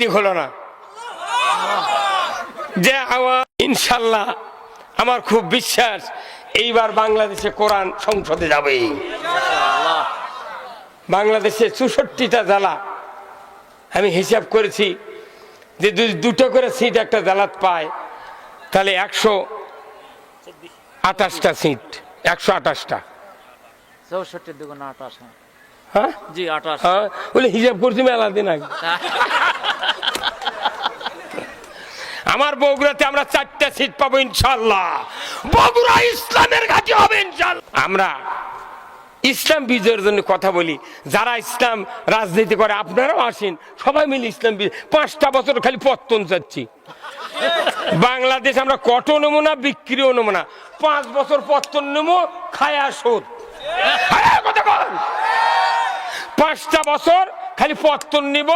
দিক হলো না। যে আওয়াজ ইনশাল্লাহ আমার খুব বিশ্বাস এইবার বাংলাদেশে কোরআন সংসদে যাবে। বাংলাদেশে চৌষট্টিটা জেলা আমি হিসাব করেছি যে যদি দুটো করে সিট একটা জেলাত পায় তাহলে একশো আঠাশটা সিট একশো আঠাশটা। চৌষট্টি দুগুণ আঠাশ হ্যাঁ। হ্যাঁ? জি আঠাশ। হ্যাঁ? বলে হিসাব করছি মেলা দিন আগে। আমার বগুড়াতে আমরা চারটা সিট পাবো ইনশাল্লাহ বগুড়া ইসলামের ঘাঁটি হবে ইনশাল্লাহ আমরা ইসলাম বিজয়ের জন্য কথা বলি। যারা ইসলাম রাজনীতি করে, আপনারাও আসেন। সবাই মিলে ইসলাম পাঁচটা বছর খালি পত্তন চাচ্ছি। বাংলাদেশ আমরা কত নেব না, বিক্রিও নেব না। পাঁচ বছর পত্তন নেব, খায়া শোধ। পাঁচটা বছর খালি পত্তন নিব,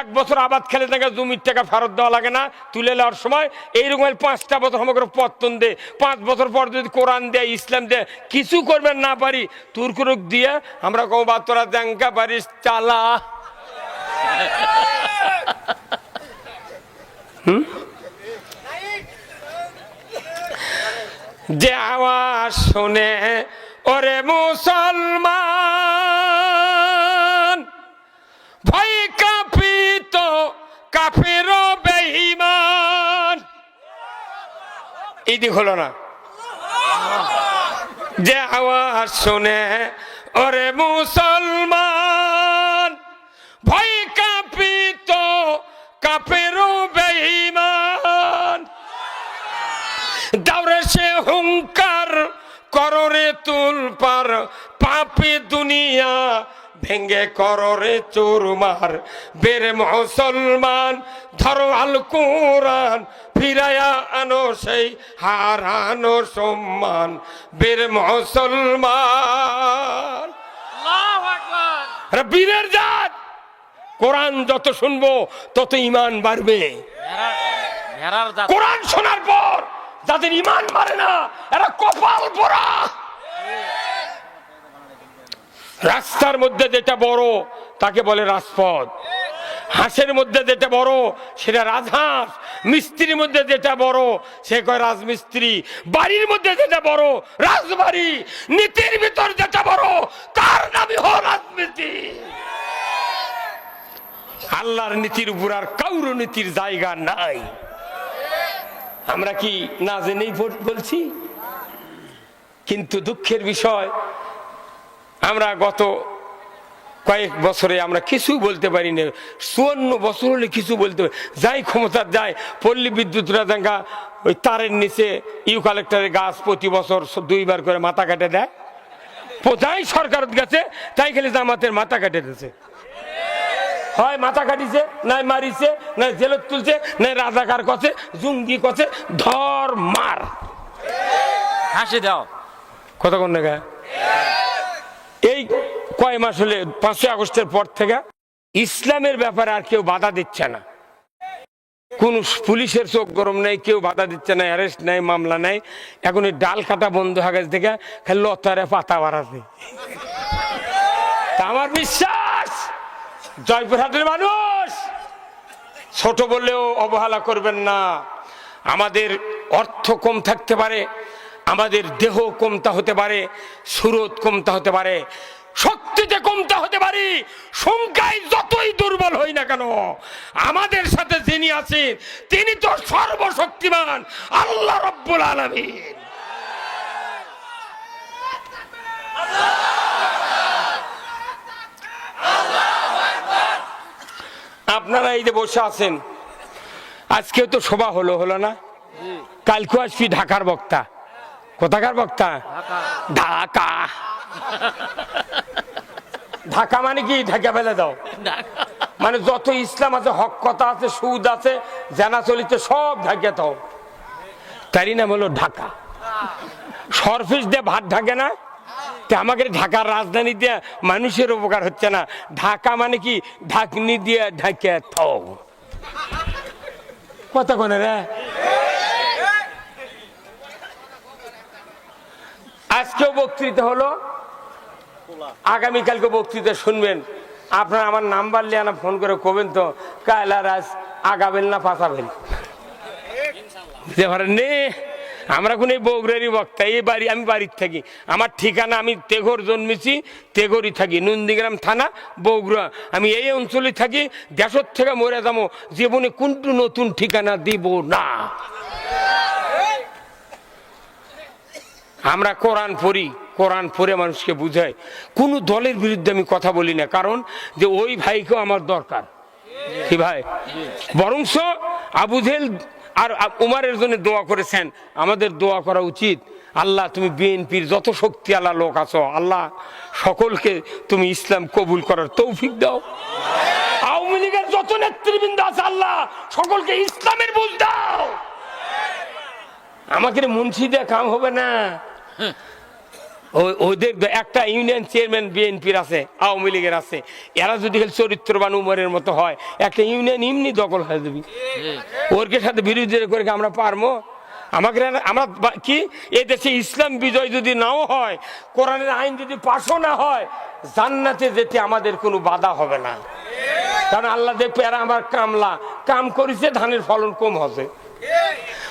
এক বছর আবাদ খেলে থাকে জমির টাকা ফেরত দেওয়া লাগে না, তুলে নেওয়ার সময় এইরকম পাঁচটা বছর আমাকে পত্তন দে। পাঁচ বছর পর যদি কোরআন দেয় ইসলাম দেয় কিছু করবেন না পারি। তুর্কুরুক দিয়ে আমরা কো বা তোরা পারিস, চালা? যে আওয়াজ শোনে, ওরে মুসলমান কাফের বেহিমান ইদি হলো না। যে আওয়াজ শুনে ওরে মুসলমান ভেঙ্গে কররে চোরমার। বের মুসলমান ধরো আল কোরআন ফিরায়া আনো সেই হারানো সম্মান। বের মুসলমান। বীরের জাত! কোরআন যত শুনব তত ইমান বাড়বে। কোরআন শোনার পর যাদের ইমান বাড়ে না এরা কপাল পরা রাস্তার মধ্যে যেটা বড়, তাকে বলে রাজপথ। হাঁসের মধ্যে যেটা বড়, সেটা রাজহাঁস। মিস্ত্রির মধ্যে যেটা বড়, সে কয় রাজমিস্ত্রি। বাড়ির মধ্যে যেটা বড়, রাজবাড়ি। নীতির ভিতর যেটা বড়, তার নামই হল রাজমিস্ত্রি আল্লাহর নীতির উপর আর কাউর নীতির জায়গা নাই। আমরা কি না জেনেই বল- বলছি? কিন্তু দুঃখের বিষয় আমরা গত কয়েক বছরে আমরা কিছু বলতে পারি না। চুয়ান্ন বছর হলে কিছু বলতে পারি। যাই ক্ষমতার যায় পল্লী বিদ্যুৎ রাজাঙ্গা ওই তারের নিচে ইউ কালেক্টরের গাছ প্রতি বছর দুইবার করে মাথা কাটে দেয়। যাই সরকার গেছে তাই খেলে জামাতের মাথা কাটে দিয়েছে। হয় মাথা কাটিছে নাই মারিছে নাই জেলত তুলছে নাই রাজাকার কছে জুঙ্গি কছে ধর মার। হাসি দাও। কতক্ষণ দেখা এই কয় মাস হলে, পাঁচই আগস্টের পর থেকে ইসলামের ব্যাপারে আর কেউ বাধা দিচ্ছে না। কোন পুলিশের চোখ গরম নেই, কেউ বাধা দিচ্ছে না, অ্যারেস্ট নেই, মামলা নেই। এখন এই ডাল কাটা বন্ধ হয়ে গেছে থেকে খালি লতারে পাতা বাড়াতে আমার বিশ্বাস, জয়পুরহাটের মানুষ, ছোট বললেও অবহেলা করবেন না। আমাদের অর্থ কম থাকতে পারে আমাদের দেহ কমতা হতে পারে, সুরত কমতা হতে পারে, শক্তিতে কমতা হতে পারি, সংখ্যায় যতই দুর্বল হই না কেন, আমাদের সাথে যিনি আছেন, তিনি তো সর্বশক্তিমান, আল্লাহ রব্বুল আলমিন। আপনারা এই যে বসে আছেন, আজকেও তো শোভা হলো হলো না? কালকেও আসবি ঢাকার বক্তা। কোথাকার বক্তা? ঢাকা। ঢাকা। মানে কি? ঢাকা ফেলে দাও। মানে যত ইসলাম আছে হক কথা আছে সুদ আছে জানা চলিতে সব ঢাকে দাও। তারই নাম হলো ঢাকা। সরফিস দিয়ে ভাত ঢাকে না? আমাকে ঢাকার রাজধানী দিয়ে মানুষের উপকার হচ্ছে না। ঢাকা মানে কি? ঢাকনি দিয়ে ঢাকে থাও কথা কোনে রে? আজকেও বক্তৃতা হলো। আগামীকালকে বক্তৃতা শুনবেন। আপনার আমার নাম্বার নিয়ে না ফোন করে কবেন তো কায়লা রাজ আগাবেন না পারেন নে? আমরা কোন এই বগুড়ারই বক্তা, এই বাড়ি, আমি বাড়ির থাকি। আমার ঠিকানা আমি তেঘর জন্মেছি, তেঘরই থাকি। নন্দীগ্রাম থানা, বগুড়া। আমি এই অঞ্চলে থাকি। দেশের থেকে মরে যাব। জীবনে কোনটু নতুন ঠিকানা দিব না। আমরা কোরআন পড়ি, কোরআন পড়ে মানুষকে বুঝাই। কোনো দলের বিরুদ্ধে আমি কথা বলি না, কারণ যে ওই ভাইকেও আমার দরকার। কি ভাই? বরংস আবুজেল আর উমারের জন্য দোয়া করেছেন, আমাদের দোয়া করা উচিত। আল্লাহ, তুমি বিএনপির যত শক্তি আল্লাহ লোক আছো, আল্লাহ সকলকে তুমি ইসলাম কবুল করার তৌফিক দাও। আওয়ামী লীগের যত নেতৃবৃন্দ আছে, আল্লাহ সকলকে ইসলামের বুঝ দাও। আমাকে মুন্সি দিয়ে কাম হবে না। ওদের একটা ইউনিয়ন চেয়ারম্যান বিএনপির আছে, আওয়ামী লীগের আছে। এরা যদি চরিত্রবান উমরের মতো হয়, একটা ইউনিয়ন এমনি দখল হয়ে যাবি। ওরকে সাথে বিরোধী করে আমরা পারব? আমাকে আমরা কি? এই দেশে ইসলাম বিজয় যদি নাও হয়, কোরআনের আইন যদি পাশও না হয়, জান্নাতে যেতে আমাদের কোনো বাধা হবে না। কারণ আল্লাহ দেখবে এরা আমার কামলা। কাম করেছে, ধানের ফলন কম হবে।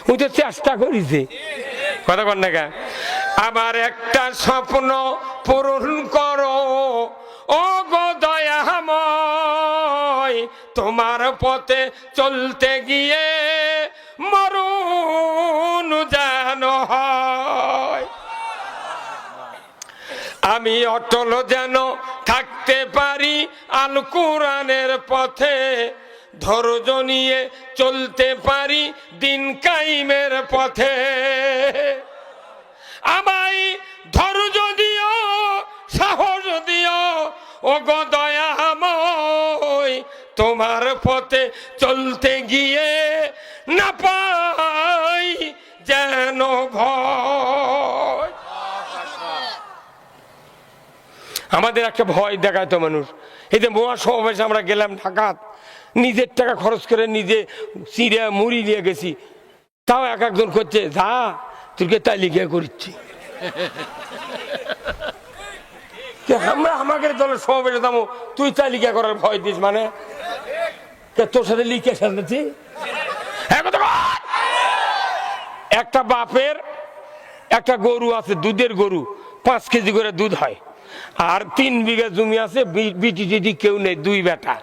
ওই তো চেষ্টা করেছে কথা কর না আমার একটা স্বপ্ন পূরণ করো। ও গো দয়াময়, তোমার পথে চলতে গিয়ে মরুন যেন হয়। আমি অটল যেন থাকতে পারি আল কোরআনের পথে। ধৈর্য নিয়ে চলতে পারি দিন কাইমের পথে। আমায় ধৈর্য দিও, সাহস দিও। ও গো দয়াময়, তোমার পথে চলতে গিয়ে না পাই যেন আমাদের একটা ভয় দেখায় তো মানুষ। এই যে মহা সমাবেশে আমরা গেলাম ঢাকাত, নিজের টাকা খরচ করে নিজে চিড়ে মুড়ি নিয়ে গেছি। তাও এক একজন করছে, যা তোকে তালিকা করছি। আমরা আমাদের দলের সমাবেশে দামো তুই তালিকা করার ভয় দিস মানে? তোর সাথে লিখে সাথে একটা বাপের, একটা গরু আছে, দুধের গরু, পাঁচ কেজি করে দুধ হয়। আর তিন বিঘা জমি আছে বিটি টিটি কেউ নেই, দুই বেটা।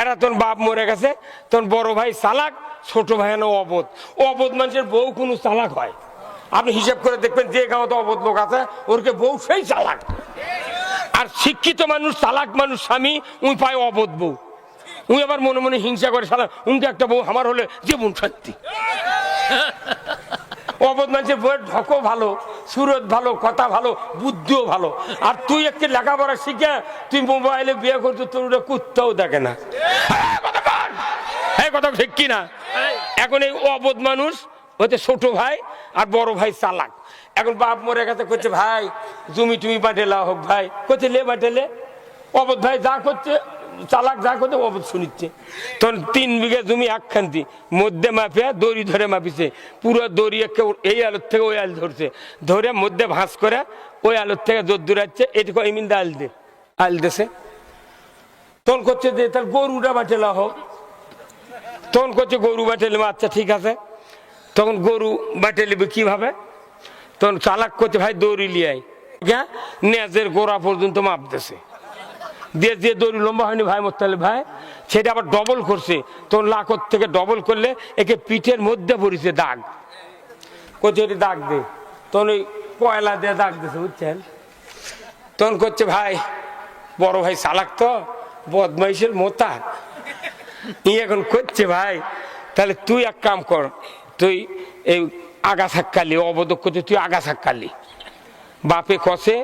এরা তখন বাপ মরে গেছে তখন বড় ভাই চালাক, ছোট ভাই না অবোধ। অবোধ মানুষের বউ কোনো চালাক হয়। আপনি হিসাব করে দেখবেন যে গাঁৱত অবোধ লোক আছে ওরকে বউ সেই চালাক। আর শিক্ষিত মানুষ চালাক মানুষ স্বামী উই পায় অবোধ বউ। উই আবার মনে মনে হিংসা করে সালা উনকে একটা বউ আমার হলে জীবন শান্তি। অবধ মানুষের বইয়ের ঢকও ভালো সুরত ভালো কথা ভালো বুদ্ধিও ভালো। আর তুই একটি লেখাপড়া শিখে তুই মোবাইলে বিয়ে করছ তোর ওটা কুত্তাও দেখে না। হ্যাঁ, কথা ঠিক কি না? এখন এই অবধ মানুষ হচ্ছে ছোট ভাই আর বড় ভাই চালাক। এখন বাপ মরে গেছে করছে ভাই, জমি টুমি পাঠেলা হোক ভাই। করছে লে পাঠেলে অবধ ভাই যা করছে, চালাক যা করছে, অবধ শুনিচ্ছে। তখন তিন বিঘা জমি একখান্তি, মধ্যে মাপিয়া দড়ি ধরে মাপিছে। পুরো দড়ি একে এই আলোর থেকে ওই আল ধরছে। ধরে মধ্যে ভাঁজ করে ওই আলোর থেকে জোর দূরাচ্ছে এটুকু এমিন আল দে আল দেশে তখন করছে যে তার গরুটা বাটেলা হোক। তখন করছে গরু বাটেলে আচ্ছা ঠিক আছে। তখন গরু বাটে নেবে কীভাবে? তখন চালাক করছে ভাই, দৌড়ি লিয়াই নেজের গোড়া পর্যন্ত মাপ দেছে। দিয়ে দড়ি লম্বা হয়নি, ভাই মোত্তালে ভাই, সেটা আবার ডবল করছে। তখন লাখর থেকে ডবল করলে একে পিঠের মধ্যে পড়েছে দাগ। এটি দাগ দে। তখন ওই কয়লা দিয়ে দাগ দিছে, বুঝছেন? তখন করছে ভাই, বড় ভাই চালাক তো, বদমাইশের মোতা। ই এখন করছে ভাই, তাহলে তুই এক কাম কর তুই এই আগা থাক্কালি অবদক করতে তুই আগা থাক্কালি বাপে কষে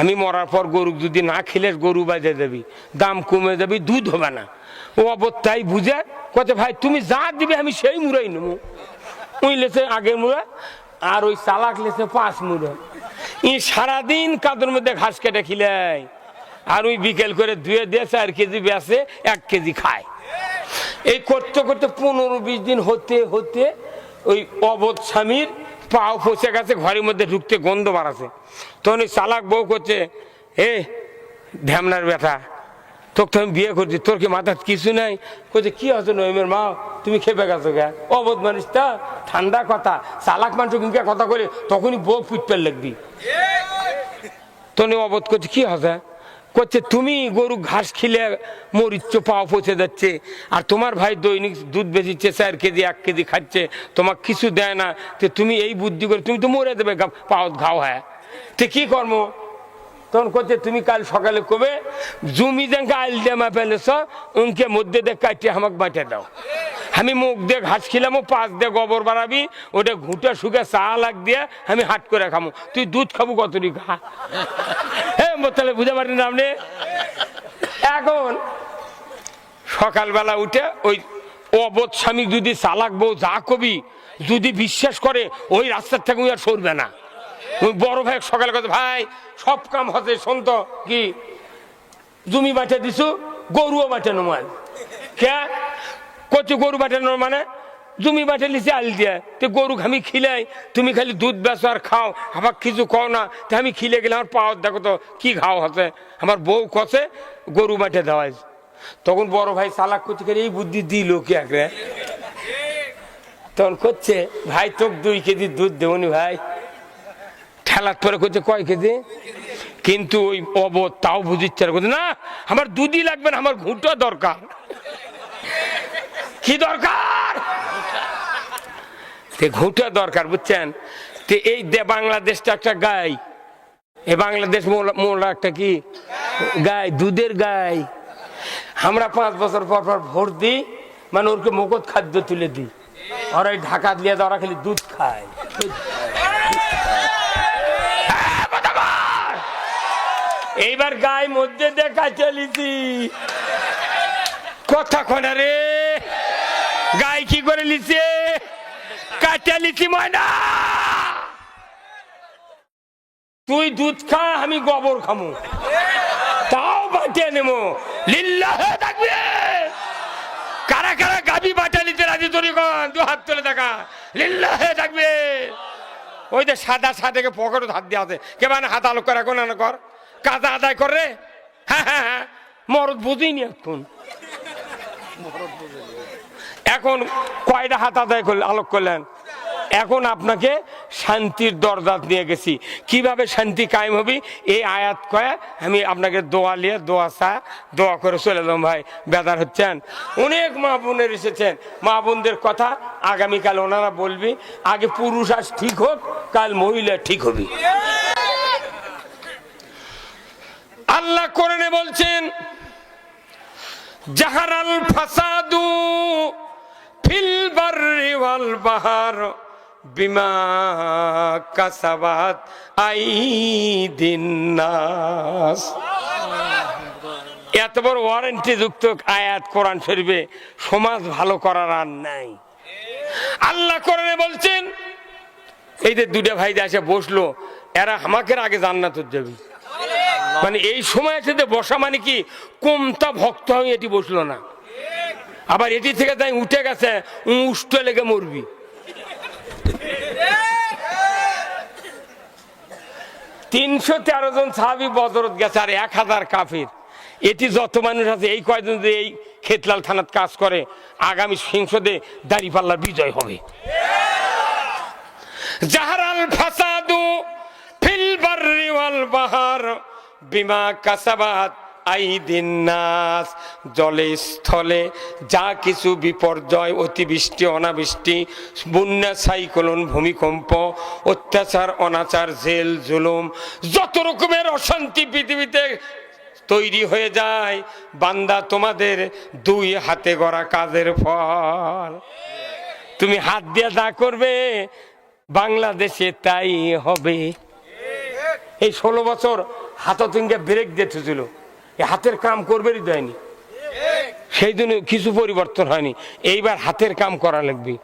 আমি মরার পর গরু যদি না খেলে গরু বাজে যাবি দাম কমে যাবি, দুধ হবে না। ও অবস্থাই বুঝে কতে ভাই, তুমি যা দিবে, আমি সেই মুড়াই নেব। ওই লেছে আগের মুড়া, আর ওই চালাক লেছে পাঁচ মুড়ো। ই সারাদিন কাদের মধ্যে ঘাস কেটে খিলাই। আর ওই বিকেল করে ধুয়ে দিয়ে চার কেজি বেসে এক কেজি খায়। এই করতে করতে পনেরো বিশ দিন হতে হতে ওই অবোধ স্বামীর পাও ফসে গেছে ঘরের মধ্যে ঢুকতে গন্ধ বাড়াছে। তখন ওই চালাক বউ করছে এ ধ্যামনার ব্যথা তোকে তো আমি বিয়ে করছি তোর কি মাথার কিছু নাই? কইছে কি আছে নইমের মা তুমি খেপে গেছো গে অবোধ মানুষটা ঠান্ডা কথা চালাক মানুষ কিন্তু কথা করে তখনই বউ পিটপেল লাগবি। তনি অবোধ করছে কি হবে করছে, তুমি গরু ঘাস খিলে মরিচ্ছ, পাও পচে যাচ্ছে। আর তোমার ভাই দৈনিক দুধ বেচিচ্ছে, চার কেজি, এক কেজি খাচ্ছে তোমার কিছু দেয় না। তুমি এই বুদ্ধি করে, তুমি তো মরে দেবে পাওয়া পাও ঘাও হ্যাঁ তো কি কর্ম? তখন করছে তুমি কাল সকালে কবে জমি দেঙ্কে আইল দেমা ফেলেছ উনকে মধ্যে দিয়ে কাটিয়ে আমাকে বাঁটে দাও। আমি মুখ দিয়ে ঘাস খিলামো, পাঁচ দিয়ে গোবর বাড়াবি, ওটা ঘুটে শুকে চা লাগ দিয়ে আমি হাট করে খামো। তুই দুধ খাব কতটি খা হ্যাঁ তাহলে পারেন না আপনি? এখন সকালবেলা উঠে ওই অবোধ স্বামী যদি চালাক বউ যা কবি, যদি বিশ্বাস করে, ওই রাস্তার থেকে আর সরবে না। বড় ভাই সকালে কথা ভাই, সব কাম হতে শোন তো, কি জমি বাটে দিছু, গরুও বাটানো মাল। কে কচু গরু বাটানোর মানে জমি বাটে লিছি আল দিয়ে। তো গরু আমি খিলাই, তুমি খালি দুধ বেচো আর খাও। আমার কিছু খাও না, তো আমি খিলে গেলে আমার পাওয়ার, দেখো তো, কি খাও হচ্ছে। আমার বউ কষে গরু বাটে দেওয়া তখন বড় ভাই চালাক করতে এই বুদ্ধি দিল কি একরে তখন করছে ভাই, তোক দুই কেজি দুধ দেবনি ভাই। ঠেলার পরে করছে কয় কেজি? কিন্তু ওই অবধ তাও বুঝিচ্ছে না। না, আমার দুধই লাগবে না, আমার ঘুঁটো দরকার। কি দরকার? ঘুঁটো দরকার, বুঝছেন? তে এই বাংলাদেশটা একটা গাই। এ বাংলাদেশ মোলা- একটা কি? গাই, দুধের গাই। আমরা পাঁচ বছর পর পর ভোট দিই মানে ওরকে মুখত খাদ্য তুলে দিই। ওরা ঢাকা দিয়ে ওরা খালি দুধ খায় হ্যাঁ, বাতাবার! এইবার গায়ে মধ্যে দেখা চলিছি। কথা কনা রে। গায়ে কি করে লিছে? কাটা লিছি ময়না। তুই দুধ খা, আমি গোবর খামু। তাও বাটিয়ে নেব লিল্লাহে থাকবে। কারা কারা গাবি বাটা নিতে রাজি তরি কন দু হাত তুলে দেখা। লিল্লাহে থাকবে। ওই যে সাদা সাদাকে পকেটে হাত দিয়ে আছে। কে মানে হাত আলোক করে এখন না কর। কাজা আদায় করে? হ্যাঁ হ্যাঁ হ্যাঁ। মরদ বুঝিনি এখন। এখন কয়টা হাত আদায় করলেন আলোক করলেন? এখন আপনাকে শান্তির দরজা নিয়ে গেছি। কীভাবে শান্তি কায়েম হবে? এই আয়াত কয়ে আমি আপনাকে দোয়া নিয়ে দোয়া চা, দোয়া করে চলে এলাম ভাই। বেদার হচ্ছেন। অনেক মা বোনের এসেছেন। মা বোনদের কথা আগামীকাল ওনারা বলবি। আগে পুরুষ আজ ঠিক হোক, কাল মহিলা ঠিক হবে। আল্লাহ কোরআনে বলছেন, জাহারাল ফাসাদু ফিল বাররি ওয়াল বাহার বিমা কাসাবাত আইদিন নাস। এত বড় ওয়ারেন্টি যুক্ত আয়াত কোরআন শরীফে সমাজ ভালো করার আর নাই। আল্লাহ কোরআনে বলছেন, এই যে দুটা ভাই এসে বসল, এরা আমাকে আগে জান্নাত যাবি। মানে এই সময় সাথে বসা মানে কি? কমতা ভক্ত হয়ে এটি বসল না। আবার এটি থেকে তাই উঠে গেছে উষ্ট লেগে মরবি। তিনশো তেরো জন সাহাবি বদরত গেছে আর এক হাজার কাফির। এটি যত মানুষ আছে, এই কয়জন যদি এই খেতলাল থানাত কাজ করে, আগামী সংসদে দাঁড়িপাল্লার বিজয় হবে। জাহারাল ফাসাদু বিমা কাসাবাত আইদিন নাস জলে স্থলে যা কিছু বিপর্যয়, অতিবৃষ্টি, অনাবৃষ্টি, বন্যা, সাইক্লোন, ভূমিকম্প, অত্যাচার, অনাচার, জেল, জুলুম, যত রকমের অশান্তি পৃথিবীতে তৈরি হয়ে যায়, বান্দা তোমাদের দুই হাতে গড়া কাজের ফল। তুমি হাত দিয়ে যা করবে, বাংলাদেশে তাই হবে। এই ষোলো বছর হাততিঙ্গে ব্রেক দিতেছিল এই হাতের কাম করবেরই দেয়নি সেই জন্য কিছু পরিবর্তন হয়নি। এইবার হাতের কাম করা লাগবে।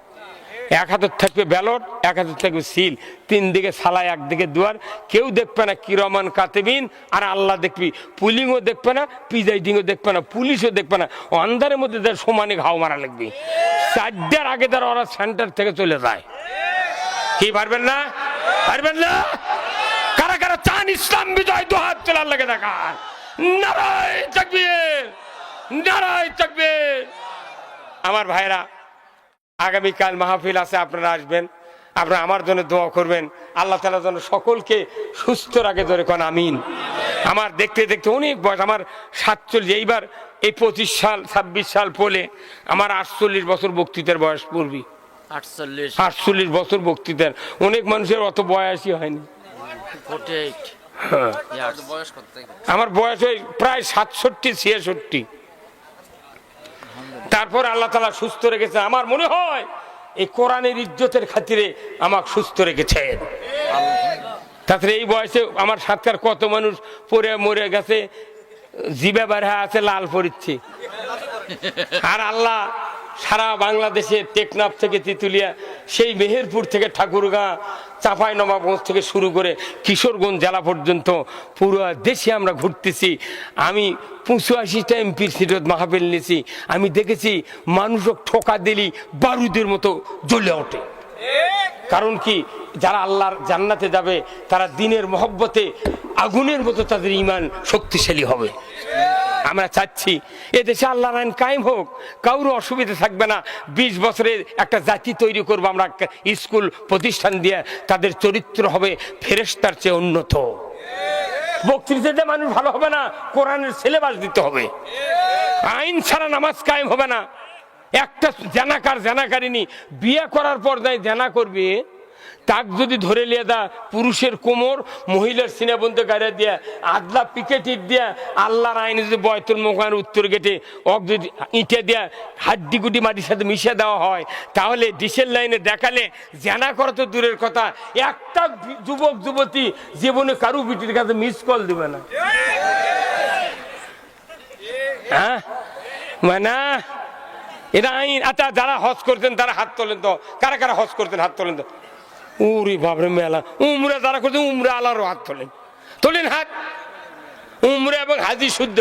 এক হাতের থাকবে ব্যালট, এক হাতের থাকবে সিল তিন দিকে সালাই একদিকে দুয়ার। কেউ দেখবে না কিরমান কাতেবিন, আর আল্লাহ দেখবি। পুলিংও দেখবে না প্রিজাইডিংও দেখবে না, পুলিশও দেখবে না। অন্ধারের মধ্যে তার সমানে ঘাও মারা লাগবে। চারটার আগে তারা ওরা সেন্টার থেকে চলে যায়। কি, পারবেন না? পারবেন না? চান ইসলাম বিজয় দু হাত তোলার লাগে দেখান। নারায় তাকবীর নারায় তাকবীর। আমার ভাইরা আগামীকাল মাহফিল আছে আপনারা আসবেন। আপনারা আমার জন্য দোয়া করবেন। আল্লাহ তালা যেন সকলকে সুস্থ রাখে ধরে কোন আমিন। আমার দেখতে দেখতে অনেক বয়স আমার সাতচল্লিশ এইবার এই পঁচিশ সাল ছাব্বিশ সাল পলে আমার আটচল্লিশ বছর বক্তৃতার বয়স পড়বি। আটচল্লিশ। আটচল্লিশ বছর বক্তৃতার। অনেক মানুষের অত বয়সই হয়নি। আমার বয়স ওই প্রায় সাতষট্টি ছিয়াষট্টি। তারপর আল্লাহ তালা সুস্থ রেখেছে আমার মনে হয় এই কোরআনের ইজ্জতের খাতিরে আমাকে সুস্থ রেখেছেন। তাছাড়া এই বয়সে আমার সাতকার কত মানুষ পরে মরে গেছে জিবে বাড়া আছে লাল পরিচ্ছে। আর আল্লাহ সারা বাংলাদেশে টেকনাফ থেকে তিতুলিয়া, সেই মেহেরপুর থেকে ঠাকুরগাঁ, চাঁপাই নবাবগঞ্জ থেকে শুরু করে কিশোরগঞ্জ জেলা পর্যন্ত পুরো দেশে আমরা ঘুরতেছি। আমি পঁচাশিটা এমপির সিটত মাহাবিল নিয়েছি। আমি দেখেছি মানুষও ঠোকা দিলি, বারুদের মতো জ্বলে ওঠে। কারণ কি, যারা আল্লাহর জান্নাতে যাবে, তারা দিনের মহব্বতে, আগুনের মতো তাদের ইমান শক্তিশালী হবে। আমরা চাচ্ছি এদেশে আল্লাহর আইন কায়েম হোক কারোর অসুবিধা থাকবে না। বিশ বছরের একটা জাতি তৈরি করব আমরা, স্কুল প্রতিষ্ঠান দিয়ে তাদের চরিত্র হবে ফেরেস্তার চেয়ে উন্নত। বক্তৃতাতে মানুষ ভালো হবে না, কোরআনের সিলেবাস দিতে হবে। আইন ছাড়া নামাজ কায়েম হবে না। একটা জানাকার জানাকারিনী বিয়ে করার পর যাই জানা করবে তাক যদি ধরে লিয়ে দা, পুরুষের কোমর, মহিলার সিনেবন্ধে গাড়ি দিয়া, আদলা পিকেটির দিয়া, আল্লাহর আইনে যদি বয়তুল মোকার উত্তর গেটে অক যদি ইটে দিয়া, হাড্ডি গুডি মাটির সাথে মিশে দেওয়া হয়, তাহলে ডিসেল লাইনে দেখালে জানা করা তো দূরের কথা। একটা যুবক, যুবতী জীবনে কারু বিটির কাছে মিস কল দিবে না। হ্যাঁ? মানে এটা আইন আচ্ছা যারা হজ করতেন তারা হাত তোলেন তো। কারা কারা হজ করতেন হাত তোলেন তো? উরি বাবরে মেলা। উমরা যারা করতেন উমরা আলারও হাত তোলেন তোলেন হাত। উমরা এবং হাজি শুদ্ধ।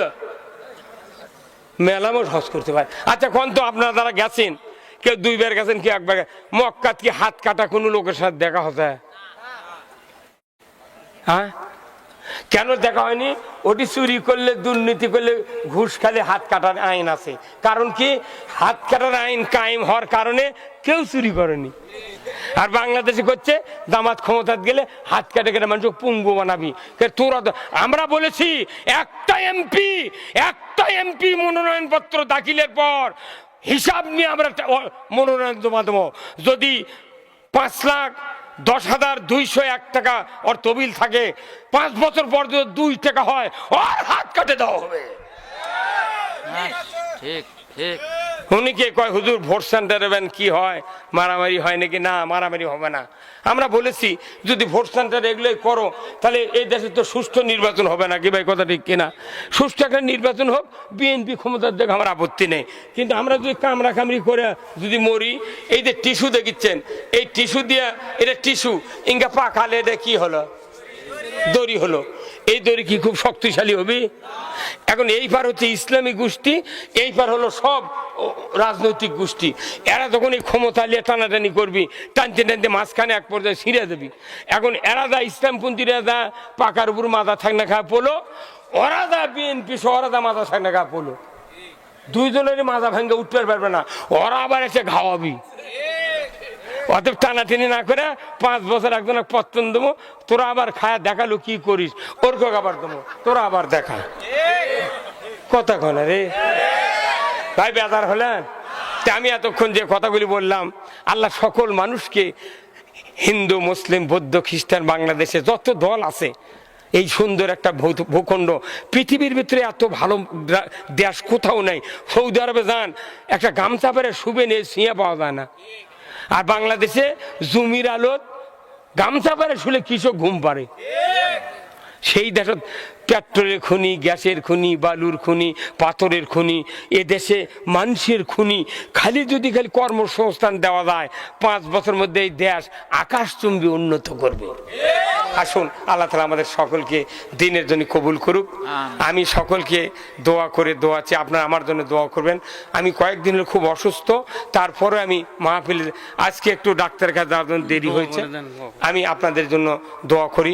মেলা মোট হজ করতে পারে। আচ্ছা কোন তো আপনারা যারা গেছেন, কেউ দুইবার গেছেন, কেউ একবার মক্কাত কি হাত কাটা কোনো লোকের সাথে দেখা হতে? হ্যাঁ? কেন দেখা হয়নি? ওটি চুরি করলে, দুর্নীতি করলে ঘুষ খালে হাত কাটার আইন আছে। কারণ কি? হাত কাটার আইন কায়েম হওয়ার কারণে কেউ চুরি করেনি। আর বাংলাদেশে করছে দামাত ক্ষমতাত গেলে হাত কাটে কেটে মানুষ পুঙ্গু বানাবি। তোরা আমরা বলেছি, একটা এমপি একটা এমপি মনোনয়ন পত্র দাখিলের পর হিসাব নিয়ে আমরা মনোনয়ন জমা দেবো। যদি পাঁচ লাখ দশ হাজার দুইশো এক টাকা ওর তবিল থাকে, পাঁচ বছর পর যদি দুই টাকা হয়, ওর হাত কাটে দেওয়া হবে। ঠিক ঠিক। উনি কে কয়, হুজুর, ভোট সেন্টারে বেন কি হয়? মারামারি হয় নাকি? না, মারামারি হবে না। আমরা বলেছি, যদি ভোট সেন্টার এগুলোই করো, তাহলে এই দেশে তো সুষ্ঠু নির্বাচন হবে না। কি ভাই, কথা ঠিক কিনা? সুষ্ঠু একটা নির্বাচন হোক, বিএনপি ক্ষমতার দেখে আমার আপত্তি নেই। কিন্তু আমরা যদি কামড়া কামড়ি করে যদি মরি, এই যে টিস্যু দেখিচ্ছেন, এই টিস্যু দিয়ে, এটা টিস্যু, ইঙ্গা পাকালে এটা কি হলো? দড়ি হলো। এই দড়ি কি খুব শক্তিশালী হবে? এখন এই পার হচ্ছে ইসলামী গোষ্ঠী, এই পার হলো সব রাজনৈতিক গোষ্ঠী। এরা যখন এই ক্ষমতা নিয়ে টানাটানি করবি, টানতে টানতে মাঝখানে এক পর্যায়ে ছিঁড়ে দেবি এখন এরা যা ইসলামপন্থীরা যা পাকার উপর মাথা থাকনা খা পোলো, ওরা যা বিএনপি সহ ওরা যা মাথা থাকনা খা পোলো। দুইজনেরই মাথা ভেঙে উঠতে পারবে না। ওরা আবার এসে ঘাওয়াবি। অতএব টানাটানি না করে পাঁচ বছর একজনে পত্তন দেবো। তোরা আবার খায়া দেখাল কি করিস? ওর আবার দেবো। তোরা আবার দেখা। কথা কনে রে? ভাই বেদার হলেন? আমি এতক্ষণ যে কথাগুলি বললাম, আল্লাহ সকল মানুষকে, হিন্দু, মুসলিম, বৌদ্ধ, খ্রিস্টান, বাংলাদেশে যত দল আছে, এই সুন্দর একটা ভূখণ্ড, পৃথিবীর ভিতরে এত ভালো দেশ কোথাও নেই। সৌদি আরবে যান, একটা গামছা পরে শুবে নিয়ে ছিঁয়ে পাওয়া যায় না। আর বাংলাদেশে জমির আলোত গামছা পারে শুলে কৃষক ঘুম পারে সেই দেশত পেট্রোলের খনি গ্যাসের খনি বালুর খনি পাথরের খনি এ দেশে মানুষের খনি। খালি যদি খালি কর্মসংস্থান দেওয়া যায় পাঁচ বছর মধ্যে এই দেশ আকাশচুম্বী উন্নত করবে। আসুন আল্লাহ তালা আমাদের সকলকে দিনের জন্য কবুল করুক। আমি সকলকে দোয়া করে দোয়াচ্ছি আপনারা আমার জন্য দোয়া করবেন। আমি কয়েকদিন হলো খুব অসুস্থ তারপরে আমি মাহফিল আজকে একটু ডাক্তার কাছে যাওয়ার জন্য দেরি হয়েছে। আমি আপনাদের জন্য দোয়া করি।